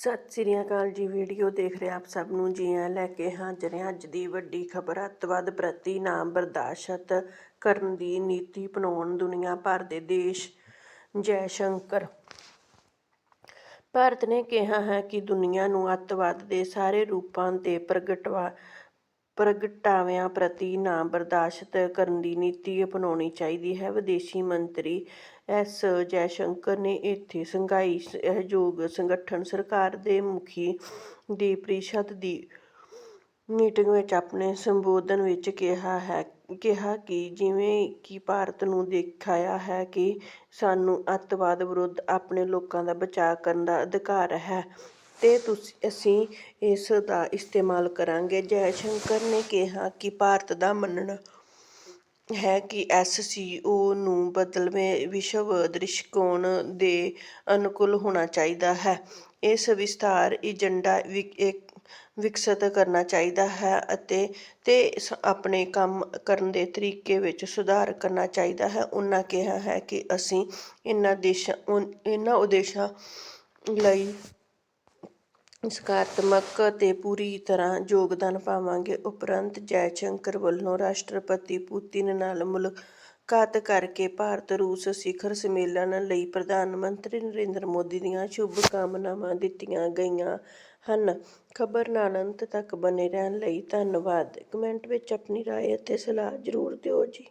ਸਤਿ ਸ੍ਰੀ ਅਕਾਲ ਜੀ, ਵੀਡੀਓ ਦੇਖ ਰਹੇ ਆਪ ਸਭ ਨੂੰ ਜੀ। ਆਇਆਂ ਲੈ ਕੇ ਹਾਜ਼ਰ ਹਾਂ ਅੱਜ ਦੀ ਵੱਡੀ ਖਬਰ। ਅੱਤਵਾਦ ਪ੍ਰਤੀ ਨਾਮ ਬਰਦਾਸ਼ਤ ਕਰਨ ਦੀ ਨੀਤੀ ਬਣਾਉਣ ਦੁਨੀਆ ਭਰ ਦੇ ਦੇਸ਼। ਜੈ ਸ਼ੰਕਰ। ਭਾਰਤ ਨੇ ਕਿਹਾ ਹੈ ਕਿ ਦੁਨੀਆ ਨੂੰ ਅੱਤਵਾਦ ਦੇ ਸਾਰੇ ਰੂਪਾਂ ਤੇ ਪ੍ਰਗਟਵਾ ਪ੍ਰਗਟਾਵਿਆਂ ਪ੍ਰਤੀ ਨਾ ਬਰਦਾਸ਼ਤ ਕਰਨ ਦੀ ਨੀਤੀ ਅਪਣਾਉਣੀ ਚਾਹੀਦੀ ਹੈ। ਵਿਦੇਸ਼ੀ ਮੰਤਰੀ ਐਸ ਜੈਸ਼ੰਕਰ ਨੇ ਇੱਥੇ ਸੰਘਾਈ ਸਹਿਯੋਗ ਸੰਗਠਨ ਸਰਕਾਰ ਦੇ ਮੁਖੀ ਦੀ ਪ੍ਰੀਸ਼ਦ ਦੀ ਮੀਟਿੰਗ ਵਿੱਚ ਆਪਣੇ ਸੰਬੋਧਨ ਵਿੱਚ ਕਿਹਾ ਹੈ, ਕਿਹਾ ਕਿ ਜਿਵੇਂ ਕਿ ਭਾਰਤ ਨੂੰ ਦਿਖਾਇਆ ਹੈ ਕਿ ਸਾਨੂੰ ਅੱਤਵਾਦ ਵਿਰੁੱਧ ਆਪਣੇ ਲੋਕਾਂ ਦਾ ਬਚਾਅ ਕਰਨ ਦਾ ਅਧਿਕਾਰ ਹੈ ਤੇ ਤੁਸੀਂ, ਅਸੀਂ ਇਸ ਦਾ ਇਸਤੇਮਾਲ ਕਰਾਂਗੇ। ਜੈ ਸ਼ੰਕਰ ਨੇ ਕਿਹਾ ਕਿ ਭਾਰਤ ਦਾ ਮੰਨਣਾ ਹੈ ਕਿ ਐਸ ਸੀ ਓ ਨੂੰ ਬਦਲਵੇਂ ਵਿਸ਼ਵ ਦ੍ਰਿਸ਼ਕੋਣ ਦੇ ਅਨੁਕੂਲ ਹੋਣਾ ਚਾਹੀਦਾ ਹੈ। ਇਸ ਵਿਸਥਾਰ ਏਜੰਡਾ ਵਿਕਸਿਤ ਕਰਨਾ ਚਾਹੀਦਾ ਹੈ ਅਤੇ ਤੇ ਆਪਣੇ ਕੰਮ ਕਰਨ ਦੇ ਤਰੀਕੇ ਵਿੱਚ ਸੁਧਾਰ ਕਰਨਾ ਚਾਹੀਦਾ ਹੈ। ਉਹਨਾਂ ਕਿਹਾ ਹੈ ਕਿ ਅਸੀਂ ਇਹਨਾਂ ਦੇਸ਼ਾਂ, ਉਨ- ਇਹਨਾਂ ਉਦੇਸ਼ਾਂ ਲਈ ਸਕਾਰਾਤਮਕ ਅਤੇ ਪੂਰੀ ਤਰ੍ਹਾਂ ਯੋਗਦਾਨ ਪਾਵਾਂਗੇ। ਉਪਰੰਤ ਜੈਸ਼ੰਕਰ ਵੱਲੋਂ ਰਾਸ਼ਟਰਪਤੀ ਪੁਤਿਨ ਨਾਲ ਮੁਲਾਕਾਤ ਕਰਕੇ ਭਾਰਤ ਰੂਸ ਸਿਖਰ ਸੰਮੇਲਨ ਲਈ ਪ੍ਰਧਾਨ ਮੰਤਰੀ ਨਰਿੰਦਰ ਮੋਦੀ ਦੀਆਂ ਸ਼ੁਭ ਕਾਮਨਾਵਾਂ ਦਿੱਤੀਆਂ ਗਈਆਂ ਹਨ। ਖਬਰ ਨਾਲ ਅੰਤ ਤੱਕ ਬਨੇ ਰਹਿਣ ਲਈ ਧੰਨਵਾਦ। ਕਮੈਂਟ ਵਿੱਚ ਆਪਣੀ ਰਾਏ ਅਤੇ ਸਲਾਹ ਜ਼ਰੂਰ ਦਿਓ ਜੀ।